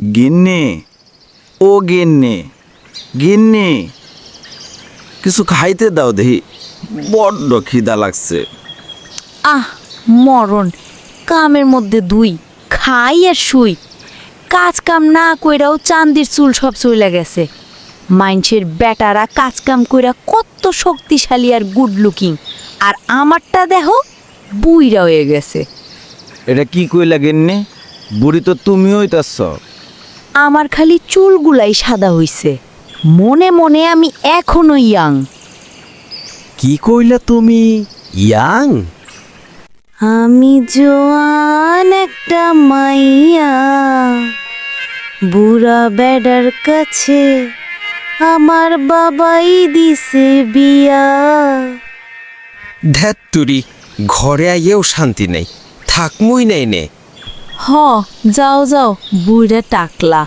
গিন্নি ও গিন্নি গিন্নি কিছু খাইতে দাও দেখি। বড্ড খিদা লাগছে। আহ মরণ। কামের মধ্যে দুই খাই আর শুই। কাজ কাম না কইরাও চান্দির চুল সব চইলা গেছে। মাইনছের বেটারা কাজ কাম কইরা কত শক্তিশালী আর গুড লুকিং আর আমারটা দেখো বুইরা হয়ে গেছে। এটা কি কইলা গিন্নি? বুড়ি তো তুমি হইতাছ। আমার খালি চুলগুলাই সাদা হইছে। মনে মনে আমি এখনও ইয়াং। কি কইলা তুমি? ইয়াং? আমি জোয়ান একটা মাইয়া। বুড়া বেডার কাছে আমার বাবাই দিছে বিয়া। ধ্যাত তুরি ঘরে আইয়েও শান্তি নেই। থাকমই নাই নে। হ যাও যাও বুড়া টাকলা।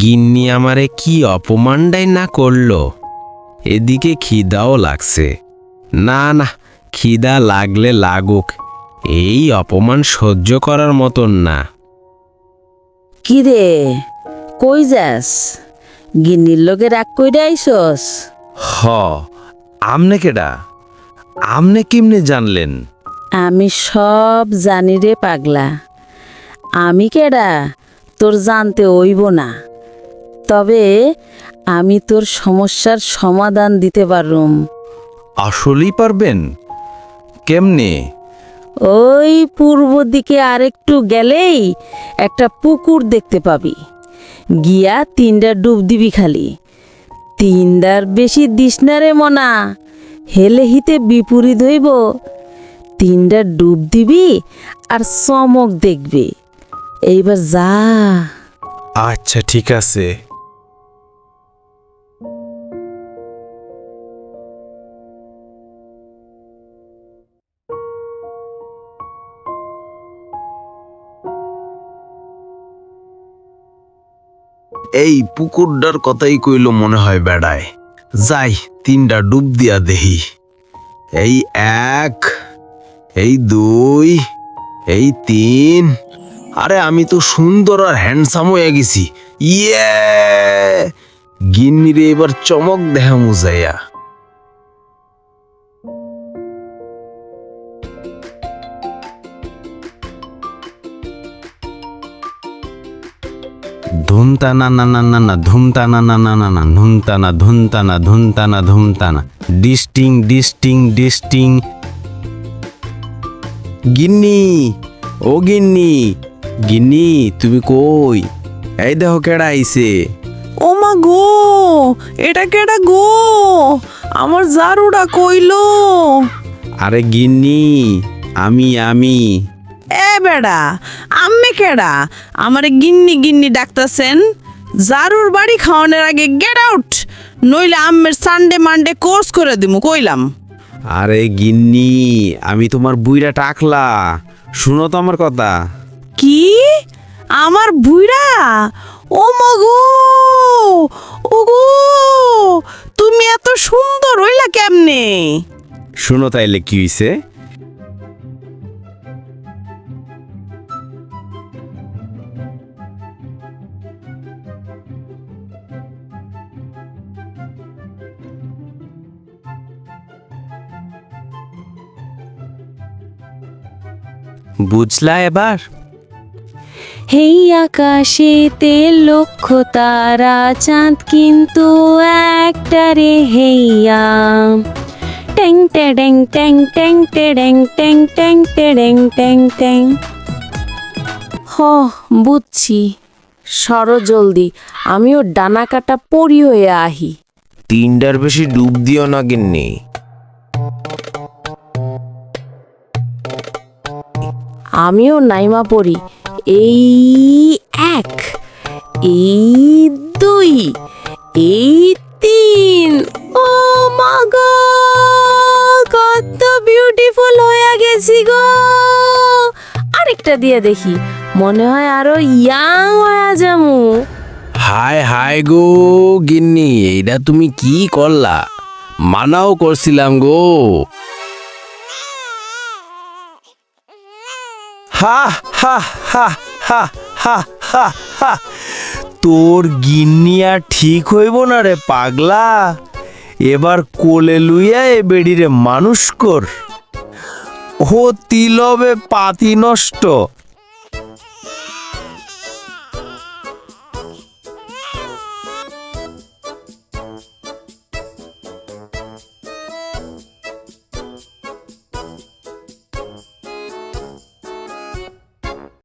গিন্নি আমারে কি অপমানটাই না করল? এদিকে খিদাও লাগছে। না না খিদা লাগলে লাগুক। এই অপমান সহ্য করার মতন না। কিরে কই যাস? গিন্নির লোকে রাগ কইরা আইসস। হ আমনে কেডা? আমনে কিমনে জানলেন? আমি সব জানি রে পাগলা। আমি কেডা? তোর জানতে হইব না। তবে আমি তোর সমস্যার সমাধান দিতে পারুম। আসলেই পারবেন? কেমনে? ওই পূর্ব দিকে আরেকটু গেলেই একটা পুকুর দেখতে পাবি। গিয়া তিনটা ডুব দিবি খালি। তিনটার বেশি দিস না রে মনা। হেলে হিতে বিপরীত হইব। তিনটা ডুব দিবি আর চমক দেখবি। এইবার যা। আচ্ছা ঠিক আছে। এই পুকুরটার কথাই কইল মনে হয় বেড়ায়। যাই তিনটা ডুব দিয়া দেহি এই এক এই দুই, এই তিন। আরে আমি তো সুন্দর আর হ্যান্ডসাম হয়ে গেছি। ইয়ে! গিন্নিরে এবার চমক দেখা মুজাইয়া ধুমতানা, না না না না, ধুমতানা, না না না না, ধুমতানা ধুমতানা ধুমতানা ধুমতানা। ডিস্টিং ডিস্টিং ডিস্টিং। গিন্নি ও গিন্নি গিন্নি তুমি কই? এই দেখো কেডা আইছে। ও মা গো এটা কেডা গো? আমার জারুটা কইলো। আরে গিন্নি আমি আমি। এ বেড়া আম্মে কেডা? আমারে গিন্নি গিন্নি ডাকতাছেন। জারুর বাড়ি খাওয়ানোর আগে গেট আউট নইলে আম্মের সানডে মানডে কোর্স করে দিমু কইলাম। আরে গিন্নি আমি তোমার বুইরা টাকলা। শুনো তো আমার কথা। কি? আমার বুইরা ও মগো ওগো তুমি এত সুন্দর হইলা কেমনে? শুনো তাইলে কি হইছে? বুঝলা এবার? হেই আকাশেতে লক্ষ তারা চাঁদ কিন্তু একটা রে হেইয়া। ট্যাং ট্যাং ট্যাং ট্যাং ট্যাং ট্যাং ট্যাং ট্যাং ট্যাং ট্যাং হ বুঝছি। সর জলদি আমিও ডানা কাটা পরি হয়ে আহি। তিনটার বেশি ডুব দিও না গিন্নি। আমিও নাইমা পড়ি। এই এক, এই দুই, এই তিন। ও মা গো, কত বিউটিফুল হয়ে গেছি গো। আরেকটা দিয়ে দেখি, মনে হয় আরও ইয়াং হয়ে যামু হায় হায় গো গিন্নি এইটা তুমি কি করলা? মানাও করছিলাম গো। হা হা হা হা হা হা হা। তোর গিন্নিয়া ঠিক হইব না রে পাগলা। এবার কোলে লুইয়া এ বেড়ি রে মানুষ কর। ও তিলবে পাতি নষ্ট।